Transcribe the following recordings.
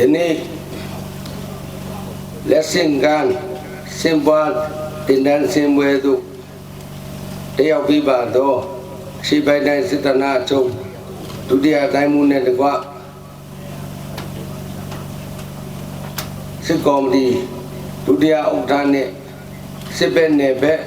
ယနေ့လက်ဆင့်ကမ်းစင်ပွားတင်တန်းစင်ပွဲသို့တယောက်ပြီးပါတော့ရှိပိုင်တိုင်းစစ်တနာချုပ်ဒုတိယတိုင်းမှုနဲ့တကွစစ်ကော်မတီဒုတိယဥက္ကဋ္ဌနဲ့စစ်ဘက်နယ်ဘက်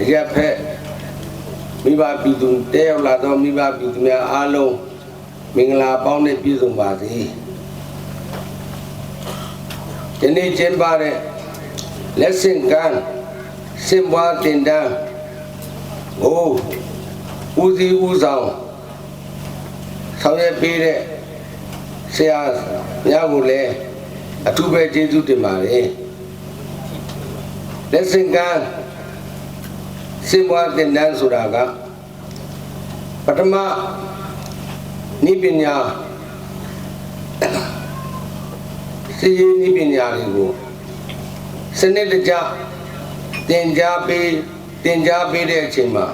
အရက်ဖက်မိဘပြည်သူတယောက်လာတော့မိဘပြည်သူများအားလုံးမင်္ဂလာပေါင်းနဲ့ပြည့်စုံပါစေ ဒီနေ့ကျင်းပတဲ့လက်ဆင့်ကမ်းစင်ပွားတင်တန်းဟိုဦးစီးဦးဆောင်ဆောင်ရွက်ပေးတဲ့ဆရာများကိုလည်းအထူးပဲကျေးဇူးတင်ပါတယ်လက်ဆင့်ကမ်းစင်ပွားတင်တန်းဆိုတာကပထမနိပညာ စီရင်နိပညာတွေကိုစနစ်တကျသင်ကြားပေးသင်ကြားပေးတဲ့အချိန်မှာ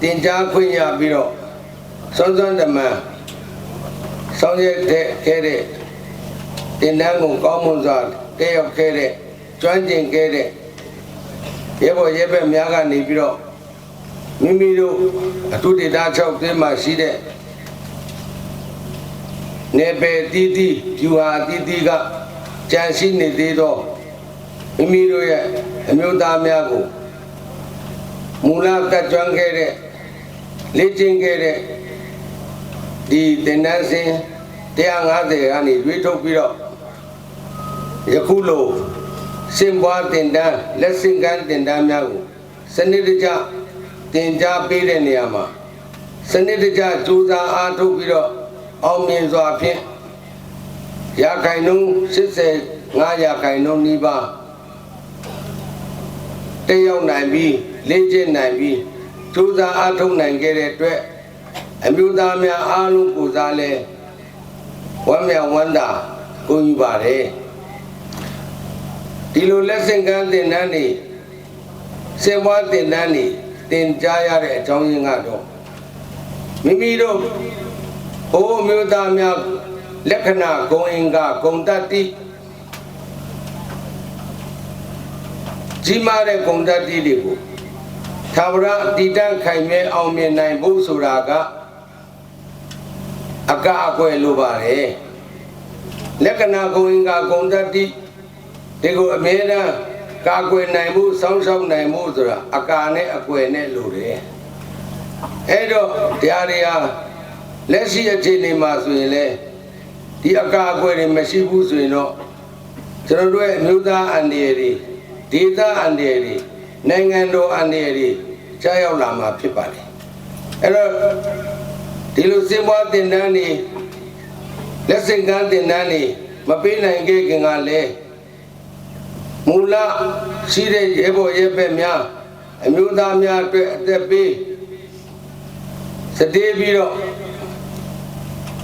သင်ကြားခွင့်ရပြီးတော့စွမ်းစွမ်းတမန်ဆောင်ရွက်တဲ့ခဲ့တဲ့သင်တန်းကိုကောင်းမွန်စွာတက်ရောက်ခဲ့တဲ့ကျွမ်းကျင်ခဲ့တဲ့ရဲဘော်ရဲဘက်များကနေပြီးတော့မိမိတို့အထုဒေတာ6သင်းမှာရှိတဲ့နေပယ်တီးတီးဖြူဟာတီးတီးက ကြံရှိနေသေးတော့မိမိတို့ရဲ့အမျိုးသားများကိုမူလတက်ကြွခဲ့တဲ့လေ့ကျင့်ခဲ့တဲ့ဒီသင်တန်းစဉ်150ကနေရွေးထုတ်ပြီးတော့ယခုလိုစင်ပွားသင်တန်းလက်ဆင့်ကမ်းသင်တန်းများကိုစနစ်တကျသင်ကြားပေးတဲ့နေရာမှာစနစ်တကျစူးစမ်းအားထုတ်ပြီးတော့အောင်မြင်စွာဖြင့် ရာခိုင်နှုန်း85ရာခိုင်နှုန်းနီးပါးတက်ရောက်နိုင်ပြီးလေ့ကျင့်နိုင်ပြီးစူးစမ်းအားထုတ်နိုင်ခဲ့တဲ့အတွက်အမျိုးသားများအားလုံးကိုစားလဲဝမ်းမြောက်ဝမ်းသာကိုယူပါတယ်ဒီလိုလက်ဆင့်ကမ်းသင်တန်းနေစင်ပွားသင်တန်းနေသင်ကြားရတဲ့အကြောင်းရင်းကတော့မိမိတို့ဘိုးမျိုးသားများ လက္ခဏာဂုံအင်္ဂဂုံတတ္တိကြီးမားတဲ့ဂုံတတ္တိတွေကိုသာဝရအတိတန့်ခိုင်မြဲအောင်မြင်နိုင်ဖို့ဆိုတာကအကအကွယ်လိုပါတယ်လက္ခဏာဂုံအင်္ဂဂုံတတ္တိဒီကိုအမြဲတမ်းကာကွယ်နိုင်မှုစောင့်ရှောက်နိုင်မှုဆိုတာအကာနဲ့အကွယ်နဲ့လိုတယ်အဲ့တော့တရားတွေဟာလက်ရှိအခြေအနေမှာဆိုရင်လေ ဒီအကာအကွယ်တွေမရှိဘူးဆိုရင်တော့ကျွန်တော်တို့ရဲ့အမျိုးသားအန္တရာယ်တွေဒေသအန္တရာယ်တွေနိုင်ငံတော်အန္တရာယ်တွေကြားရောက်လာမှာဖြစ်ပါတယ်အဲ့တော့ဒီလိုစင်ပွားတင်တန်းနေလက်ဆင့်ကမ်းတင်တန်းနေမပေးနိုင်ခဲ့ခင်ကလည်းမူလရှိတဲ့ရေဘော်ရဲဘက်များအမျိုးသားများအတွက်အသက်ပေးစတေးပြီးတော့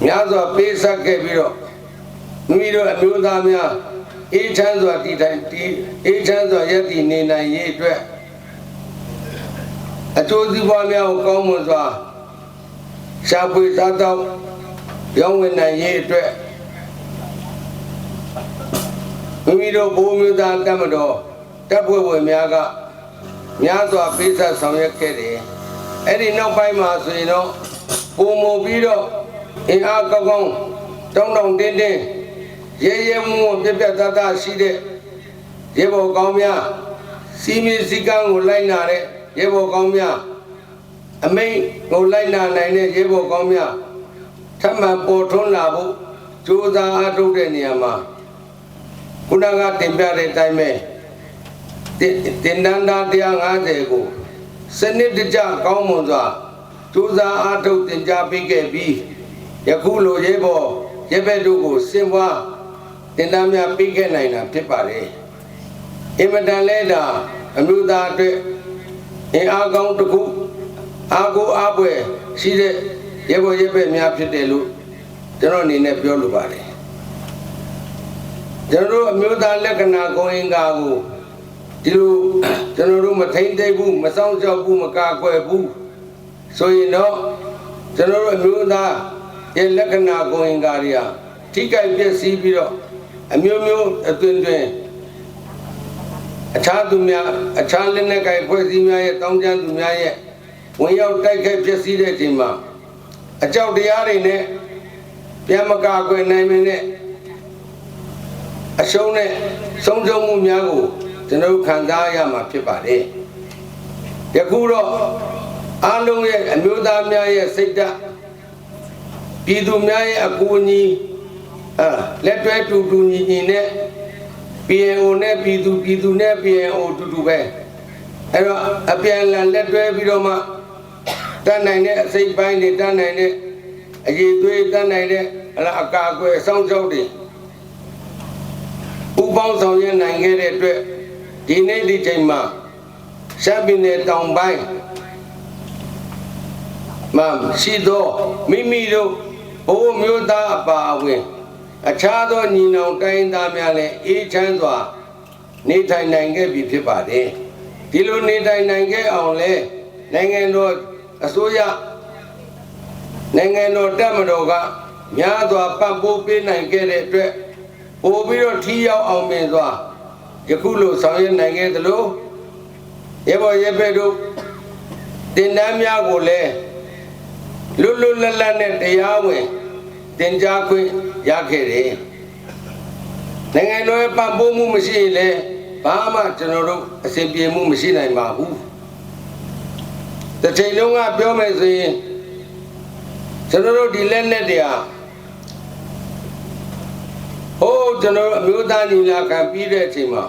များစွာပေးဆက်ခဲ့ပြီးတော့မိမိတို့အမျိုးသားများအေးချမ်းစွာတည်ထိုင်တည်အေးချမ်းစွာရည်တည်နေနိုင်ရေးအတွက်အကျိုးစီးပွားများကိုကောင်းမွန်စွာရှားပွေစားတော့ရောင်းဝယ်နိုင်ရေးအတွက်မိမိတို့ဘိုးမျိုးသားတတ်မတော်တပ်ဖွဲ့ဝင်များကများစွာပေးဆက်ဆောင်ရွက်ခဲ့တယ်အဲ့ဒီနောက်ပိုင်းမှာဆိုရင်တော့ပုံမူပြီးတော့ အင်အားကောင်းကောင်းတောင်းတောင်းတင်းတင်းရဲရဲမွန်းပြပြတတ်တရှိတဲ့ရဲဘော်ကောင်းများစီမီစီကံကိုလိုက်နာတဲ့ရဲဘော်ကောင်းများအမိန်ကိုလိုက်နာနိုင်တဲ့ရဲဘော်ကောင်းများထပ်မံပေါ်ထွန်းလာဖို့ကြိုးစားအားထုတ်တဲ့နေရာမှာခုနကတင်ပြတဲ့အတိုင်းပဲတင်တန်းသား150ကိုစနစ်တကျကောင်းမွန်စွာကြိုးစားအားထုတ်တင် जा ပေးခဲ့ပြီး ယခုလိုရဲဘော်ရဲဘက်တို့ကိုစင်ပွားတင်တန်းများပေးခဲ့နိုင်တာဖြစ်ပါတယ်အင်မတန်လဲတာအမျိုးသားအတွက်အင်အားကောင်းတစ်ခုအားကိုအားပွဲရှိတဲ့ရဲဘော်ရဲဘက်များဖြစ်တယ်လို့ကျွန်တော်အနေနဲ့ပြောလိုပါတယ်ကျွန်တော်တို့အမျိုးသားလက္ခဏာကိုအင်္ဂါကိုဒီလိုကျွန်တော်တို့မထိမ့်သိမ့်ဘူးမဆောင်ကြောက်ဘူးမကာကွယ်ဘူးဆိုရင်တော့ကျွန်တော်တို့အမျိုးသား ရဲ့လက္ခဏာကိုအင်္ဂါတွေဟာထိကြိုက်ပြည့်စည်ပြီးတော့အမျိုးမျိုးအသွင်တွင်အခြားသူများအခြားလက်နက်ကိုင်ဖွဲ့စည်းများရဲ့တောင်းကျမ်းသူများရဲ့ဝင်ရောက်တိုက်ခိုက်ဖြစ်စည်းတဲ့အချိန်မှာအကြောက်တရားတွေနဲ့ပြန်မကာကွယ်နိုင်မင်းနဲ့အရှုံးနဲ့ဆုံးရှုံးမှုများကိုကျွန်တော်တို့ခံစားရမှာဖြစ်ပါတယ်ယခုတော့အားလုံးရဲ့အမျိုးသားများရဲ့စိတ်ဓာတ် ပြည်သူများရဲ့အကူအညီအာလက်တွဲတူတူညီညီနဲ့ PNO နဲ့ပြည်သူပြည်သူနဲ့ PNO တူတူပဲအဲ့တော့အပြန်အလှန်လက်တွဲပြီးတော့မှတတ်နိုင်တဲ့အစိတ်ပိုင်းတွေတတ်နိုင်တဲ့အရေးသွေးတတ်နိုင်တဲ့အလားအကာအကွယ်စောင့်ရှောက်တွေဥပေါင်းဆောင်ရွက်နိုင်ခဲ့တဲ့အတွက်ဒီနေ့ဒီချိန်မှာရှမ်းပြည်နယ်တောင်ပိုင်းမှာရှိသောမိမိတို့ ဘိုးမျိုးသားအပါအဝင်အခြားသောညီနောင်တိုင်းသားများလည်းအေးချမ်းစွာ နေထိုင်နိုင်ခဲ့ပြီဖြစ်ပါတယ်ဒီလိုနေထိုင်နိုင်ခဲ့အောင်လဲနိုင်ငံတော်အစိုးရနိုင်ငံတော်တပ်မတော်ကများစွာပတ်ပိုးပေးနိုင်ခဲ့တဲ့အတွက်ပို့ပြီးတော့ထီရောက်အောင်မြင်စွာယခုလိုဆောင်ရွက်နိုင်ခဲ့သလိုရေဘော်ရေဘဲတို့တင်တန်းများကိုလည်း လွတ်လွတ်လပ်လပ်နဲ့တရားဝင်တင် जा ခွင့်ရခဲ့တယ်နိုင်ငံတော်ရဲ့ပတ်ပိုးမှုမရှိရင်လည်းဘာမှကျွန်တော်တို့အစဉ်ပြေမှုမရှိနိုင်ပါဘူးတစ်ချိန်လုံးကပြောမယ်ဆိုရင်ကျွန်တော်တို့ဒီလက်နဲ့တရားဟိုးကျွန်တော်တို့အမျိုးသားညီလာခံပြီးတဲ့အချိန်မှာ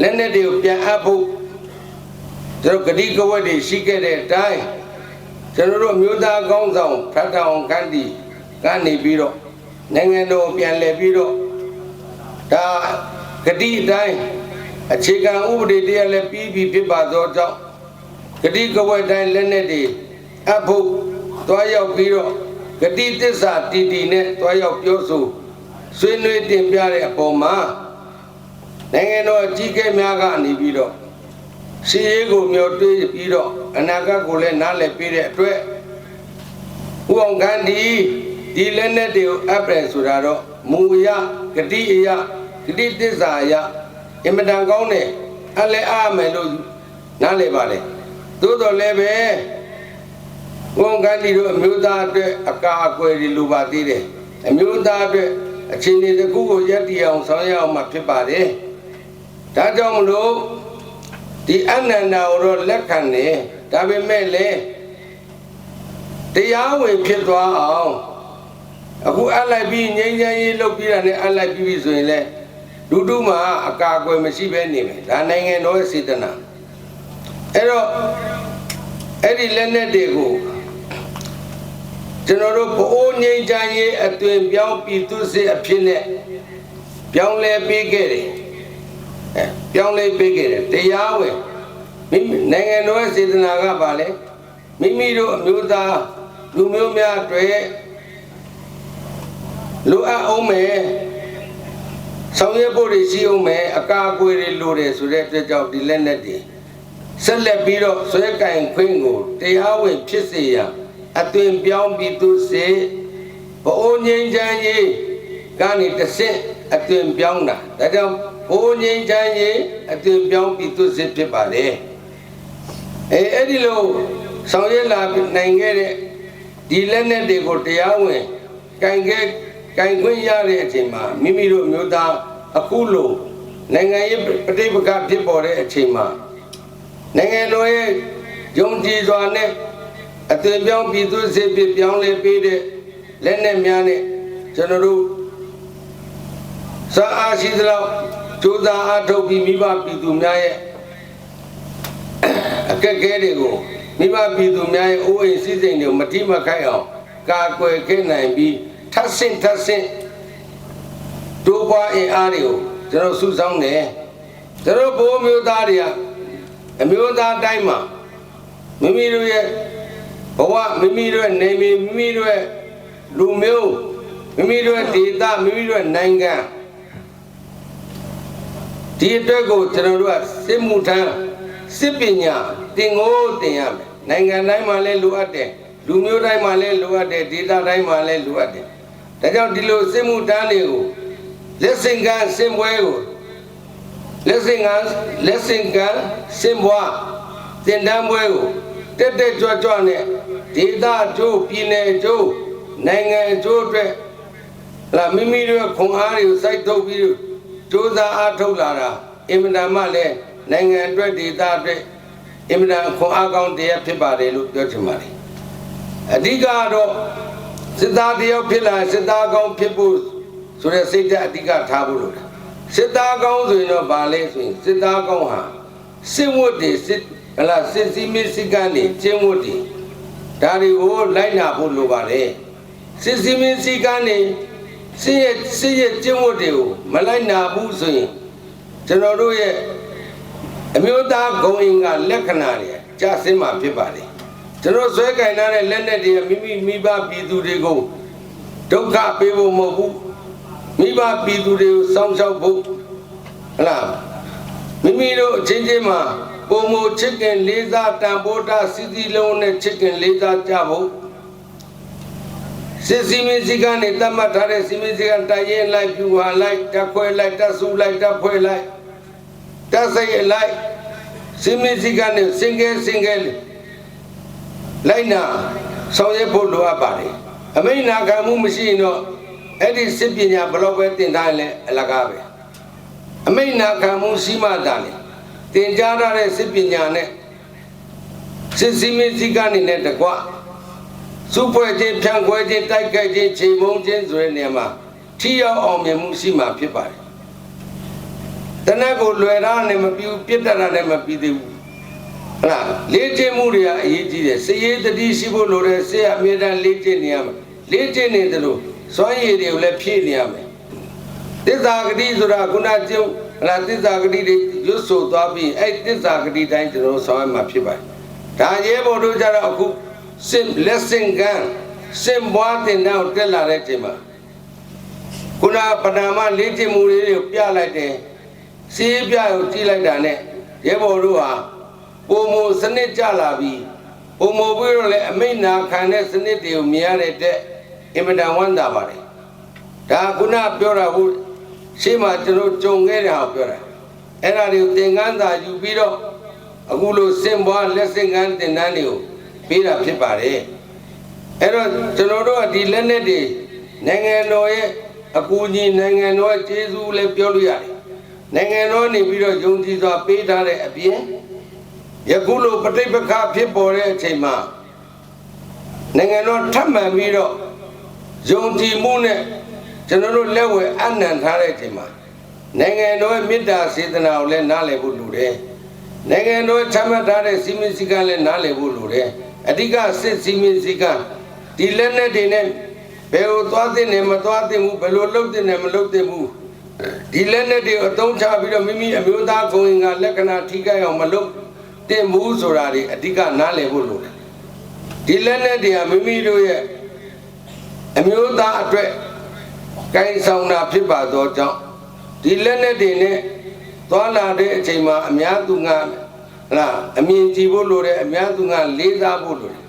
လက်နဲ့တွေကိုပြန်အပ်ဖို့ကျွန်တော်ဂတိကဝတ်တွေရှိခဲ့တဲ့အတိုင်း ကျွန်တော်တို့အမျိုးသားကောင်းဆောင်ဖတ်တောင်ခန်းတီကနေပြီးတော့နိုင်ငံတော်ပြန်လည်ပြီးတော့ဒါဂတိအတိုင်းအခြေခံဥပဒေတရားလည်းပြီးပြီဖြစ်ပါသောကြောင့်ဂတိကဝတ်တိုင်းလက်နဲ့တွေအပ်ဖို့တွားရောက်ပြီးတော့ဂတိသစ္စာတည်တည်နဲ့တွားရောက်ပြောဆိုဆွေးနွေးတင်ပြတဲ့အပေါ်မှာနိုင်ငံတော်အကြီးအကဲများကနေပြီးတော့ စီရေးကိုမျှော်တွေးပြီးတော့အနာဂတ်ကိုလည်းနားလည်ပေးတဲ့အတွက်ဥအောင်ခန်းဒီဒီလက်နဲ့တွေကိုအပ်တယ်ဆိုတာတော့မူရဂတိအယဂတိသစ္စာအယအင်မတန်ကောင်းတယ်အလဲအားမယ်လို့နားလည်ပါလေသို့တော်လည်းပဲဥအောင်ခန်းဒီတို့အမျိုးသားအတွက်အကာအကွယ်တွေလိုပါသေးတယ်အမျိုးသားအတွက်အချိန်တွေတစ်ခုကိုရက်တည်အောင်ဆောင်ရွက်အောင်မှဖြစ်ပါတယ်ဒါကြောင့်မလို့ ဒီအနန္တာကိုတော့လက်ခံတယ်ဒါပေမဲ့လည်းတရားဝင်ဖြစ်သွားအောင်အခုအလိုက်ပြီးငြိမ်းချမ်းရေးလုပ်ပြီးတာနဲ့အလိုက်ပြီးပြီဆိုရင်လည်းလူတို့မှာအကာအကွယ်မရှိဘဲနေမယ်ဒါနိုင်ငံတော်ရဲ့စေတနာအဲ့တော့အဲ့ဒီလက်နက်တွေကိုကျွန်တော်တို့ဘိုးငြိမ်းချမ်းရေးအသွင်ပြောင်းပြည်သူစစ်အဖြစ်နဲ့ပြောင်းလဲပေးခဲ့တယ် အဲပြောင်းလဲပေးခဲ့တယ်တရားဝင်မိမိနိုင်ငံတော်ရဲ့စေတနာကပါလေမိမိတို့အမျိုးသားလူမျိုးများတွေလိုအပ်အောင်မယ်ဆောင်ရွက်ဖို့တွေရှိအောင်မယ်အကာအကွယ်တွေလိုတယ်ဆိုတဲ့အတွက်ကြောင့်ဒီလက်နက်တွေဆက်လက်ပြီးတော့ဆွဲကင်ခွင့်ကိုတရားဝင်ဖြစ်စေရန်အသွင်ပြောင်းပြီးသူစေဘိုးငိမ့်ချမ်းရေးကနေတစ်ဆင့်အသွင်ပြောင်းတာဒါကြောင့် ဘိုးငိမ့်ချမ်းရေးအသွင်ပြောင်းပြီးသူစေဖြစ်ပါလေအဲအဲ့ဒီလိုဆောင်ရွက်လာနိုင်ခဲ့တဲ့ဒီလက်နက်တွေကိုတရားဝင်ကင်ခဲ့ကင်ခွင့်ရတဲ့အချိန်မှာမိမိတို့မျိုးသားအခုလိုနိုင်ငံရေးပဋိပက္ခဖြစ်ပေါ်တဲ့အချိန်မှာနိုင်ငံတော်ရဲ့ယုံကြည်စွာနဲ့အသွင်ပြောင်းပြည်သူစစ်ဖြစ်ပြောင်းလဲပေးတဲ့လက်နက်များနဲ့ကျွန်တော်တို့စာအားရှိသလောက် ကြိုးစားအားထုတ်ပြီးမိဘပြည်သူများရဲ့အခက်အခဲတွေကိုမိဘပြည်သူများရဲ့အိုးအိမ်စည်းစိမ်တွေကိုမတိမခိုက်အောင်ကာကွယ်ခဲ့နိုင်ပြီးထပ်ဆင့်ထပ်ဆင့်ဒိုးပွားအင်အားတွေကိုကျွန်တော်စုဆောင်းတယ်ကျွန်တော်ဘိုးမျိုးသားတွေကအမျိုးသားတိုင်းမှာမိမိတို့ရဲ့ဘဝမိမိတို့ရဲ့နေမီမိမိတို့ရဲ့လူမျိုးမိမိတို့ရဲ့ဒေသမိမိတို့ရဲ့နိုင်ငံ ဒီအတွက်ကိုကျွန်တော်တို့ကစစ်မှုထမ်းစစ်ပညာတင်ကိုတင်ရမယ်နိုင်ငံတိုင်းမှာလည်းလိုအပ်တယ်လူမျိုးတိုင်းမှာလည်းလိုအပ်တယ်ဒေသတိုင်းမှာလည်းလိုအပ်တယ်ဒါကြောင့်ဒီလိုစစ်မှုထမ်းတွေကိုလက်စင်ကန်းစင်ပွဲကိုလက်စင်ကန်းလက်စင်ကန်းစင်ဘွားတင်တန်းပွဲကိုတက်တက်ကြွကြွနဲ့ဒေသကျိုးပြည်နယ်ကျိုးနိုင်ငံကျိုးအတွက်လာမိမိတို့ခွန်အားတွေကိုစိုက်ထုတ်ပြီးတော့ စူးစမ်းအားထုတ်လာတာအင်မတန်မှလည်းနိုင်ငံအတွက်ဒေသအတွက်အင်မတန်ခွန်အားကောင်းတရားဖြစ်ပါတယ်လို့ပြောချင်ပါတယ်အဓိကကတော့စစ်သားတယောက်ဖြစ်လာစစ်သားကောင်းဖြစ်ဖို့ဆိုတဲ့စိတ်ဓာတ်အဓိကထားဖို့လိုတာစစ်သားကောင်းဆိုရင်တော့ဗာလဲဆိုရင်စစ်သားကောင်းဟာစစ်ဝတ်တွေစစ်ဟလာစစ်စည်းမစစ်ကမ်းတွေကျင်းဝတ်တွေဒါတွေကိုလိုက်နာဖို့လိုပါတယ်စစ်စည်းမစစ်ကမ်းတွေ စစ်ရဲ့စစ်ရဲ့ကျင်းဝတ်တွေကိုမလိုက်နာဘူးဆိုရင်ကျွန်တော်တို့ရဲ့အမျိုးသားဂုံအင်ကလက္ခဏာတွေကြာဆင်းမှာဖြစ်ပါတယ်ကျွန်တော်ဆွဲကင်ထားတဲ့လက်နဲ့တွေမိမိမိဘပြည်သူတွေကိုဒုက္ခပေးဖို့မဟုတ်ဘူးမိဘပြည်သူတွေကိုစောင့်ရှောက်ဖို့ဟလားမိမိတို့အချင်းချင်းမှာပုံမချစ်ခင်လေးစားတန်ဖိုးတာစီစီလုံးနဲ့ချစ်ခင်လေးစားကြဖို့ စစ်စီမင်းစီကနေတတ်မှတ်ထားတဲ့စီမင်းစီကတိုက်ရင်လိုက်ပြူဟာလိုက်တက်ခွဲလိုက်တက်ဆူလိုက်တက်ဖွဲလိုက်တက်စိတ်လိုက်စီမင်းစီကနေစင်ကဲစင်ကဲလိုက်နာဆောင်ရွက်ဖို့လိုအပ်ပါတယ်အမိန့်နာခံမှုမရှိရင်တော့အဲ့ဒီစစ်ပညာဘလောက်ပဲတင်ထားရင်လည်းအလကားပဲအမိန့်နာခံမှုရှိမှသာလေတင်ကြားထားတဲ့စစ်ပညာနဲ့စစ်စီမင်းစီကနေနဲ့တကွ စုဖွဲ့ခြင်းဖြန့်ခွဲခြင်းတိုက်ခိုက်ခြင်းချိန်မုံခြင်းဆိုတဲ့နေရာမှာထိရောက်အောင်မြင်မှုရှိမှဖြစ်ပါတယ်တနက်ကိုလွယ်တာနဲ့မပြူပြစ်တတ်တာနဲ့မပြီးသေးဘူးဟုတ်လားလေ့ကျင့်မှုတွေကအရေးကြီးတယ်စည်ရေးတတိရှိဖို့လိုတယ်ဆေးအမြဲတမ်းလေ့ကျင့်နေရမယ်လေ့ကျင့်နေတယ်လို့စွမ်းရည်တွေကိုလည်းဖြည့်နေရမယ်သစ္စာဂတိဆိုတာခုနကျုပ်ဟလာသစ္စာဂတိတွေရွတ်ဆိုသွားပြီးအဲ့သစ္စာဂတိတိုင်းကျွန်တော်ဆောင်ရမှာဖြစ်ပါတယ်ဒါရဲဘော်တို့ကြတော့အခု စင်လက်စင်ကန်စင်ဘွားတင်တော့တက်လာတဲ့ချိန်မှာခုနပဏာမလေ့ကျင့်မှုတွေကိုပြလိုက်တယ်စီးပြကိုကြည့်လိုက်တာနဲ့ရဲဘော်တို့ဟာပုံမစနစ်ကြလာပြီးပုံမပြီးတော့လည်းအမိန့်နာခံတဲ့စနစ်တွေကိုမြင်ရတဲ့တဲ့အင်မတန်ဝမ်းသာပါတယ်ဒါခုနပြောတာဟုတ်ရှေ့မှာကျွန်တော်ကြုံခဲ့တဲ့ဟာပြောတာအဲ့ဒါတွေကိုသင်္ကန်းသာယူပြီးတော့အခုလိုစင်ဘွားလက်စင်ကန်းသင်တန်းတွေကို ပေးတာဖြစ်ပါတယ်အဲ့တော့ကျွန်တော်တို့ကဒီလက်နဲ့တွေနိုင်ငံတော်ရဲ့အကူအညီနိုင်ငံတော်ရဲ့ကျေးဇူးလည်းပြောလို့ရတယ်နိုင်ငံတော်နေပြီးတော့ယုံကြည်စွာပေးထားတဲ့အပြင်ယခုလိုပဋိပက္ခဖြစ်ပေါ်တဲ့အချိန်မှာနိုင်ငံတော်ထပ်မံပြီးတော့ယုံကြည်မှုနဲ့ကျွန်တော်တို့လက်ဝဲအနံထားတဲ့အချိန်မှာနိုင်ငံတော်ရဲ့မေတ္တာစေတနာကိုလည်းနားလည်ဖို့လိုတယ်နိုင်ငံတော်ချမှတ်ထားတဲ့စီမင်းစည်းကမ်းလည်းနားလည်ဖို့လိုတယ် အဓိကစစ်စီမင်းစည်းကမ်းဒီလက်နဲ့တွေနဲ့ဘယ်လိုသွားတဲ့နဲ့မသွားတဲ့ဘူးဘယ်လိုလုပ်တဲ့နဲ့မလုပ်တဲ့ဘူးဒီလက်နဲ့တွေအသုံးချပြီးတော့မိမိအမျိုးသားကိုယ်ရင်ကလက္ခဏာထိခိုက်အောင်မလုပ်တင်ဘူးဆိုတာတွေအဓိကနားလည်ဖို့လိုတယ်ဒီလက်နဲ့တွေကမိမိတို့ရဲ့အမျိုးသားအတွက်ကိုင်ဆောင်တာဖြစ်ပါသောကြောင့်ဒီလက်နဲ့တွေနဲ့သွားလာတဲ့အချိန်မှာအများသူငါ လားအမြင်ကြည့်ဖို့လိုတယ်အများသူငါလေးစားဖို့လိုတယ်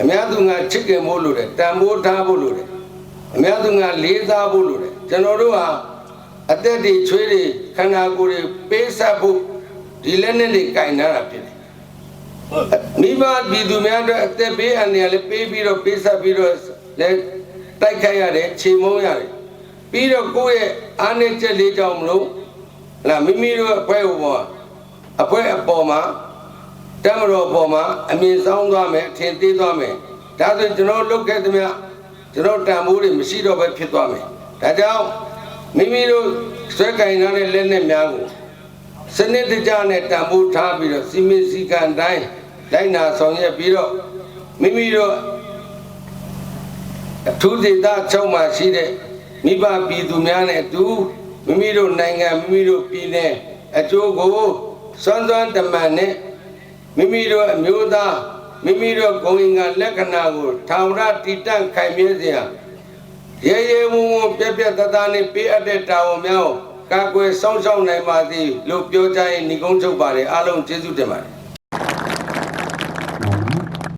အများသူငါချစ်ခင်ဖို့လိုတယ်တန်ဖိုးထားဖို့လိုတယ်အများသူငါလေးစားဖို့လိုတယ်ကျွန်တော်တို့ဟာအသက်တွေချွေးတွေခန္ဓာကိုယ်တွေပေးဆက်ဖို့ဒီလက်နဲ့တွေကင်နာတာဖြစ်တယ်မိဘပြည်သူများအတွက်အသက်ပေးအန္တရာယ်လည်းပေးပြီးတော့ပေးဆက်ပြီးတော့လည်းတိုက်ခိုက်ရတယ်ချိန်မုံရတယ်ပြီးတော့ကိုယ့်ရဲ့အားနည်းချက်လေးကြောင့်မလို့လာမိမိတို့အဖွဲ့ဟောပေါ်အဖွဲ့အပေါ်မှာ တမတော်ပေါ်မှာအမြင်ဆောင်သွားမယ်အထင်သေးသွားမယ်ဒါဆိုကျွန်တော်လုပ်ခဲ့သမျှကျွန်တော်တန်ဖိုးတွေမရှိတော့ပဲဖြစ်သွားမယ်ဒါကြောင့်မိမိတို့ဆွဲကင်ထားတဲ့လက်နဲ့များကိုစနစ်တကျနဲ့တန်ဖိုးထားပြီးတော့စီမင်းစည်းကမ်းတိုင်းလိုက်နာဆောင်ရွက်ပြီးတော့မိမိတို့အထူးဒေသချုပ်မှာရှိတဲ့မိဘပြည်သူများနဲ့အတူမိမိတို့နိုင်ငံမိမိတို့ပြည်နယ်အကျိုးကိုစွမ်းစွမ်းတမန်နဲ့ မိမိတို့အမျိုးသားမိမိတို့ဂုဏ်ငါလက္ခဏာကိုထောင်ရတည်တံ့ခိုင်မြဲစေရန်ရေရေဝုံဝုံပြက်ပြက်တသားနဲ့ပေးအပ်တဲ့တာဝန်များကိုကာကွယ်စောင့်ရှောက်နိုင်ပါသည်လို့ပြောကြရင်ညီကုန်းချုပ်ပါတယ်အားလုံးကျေးဇူးတင်ပါတယ်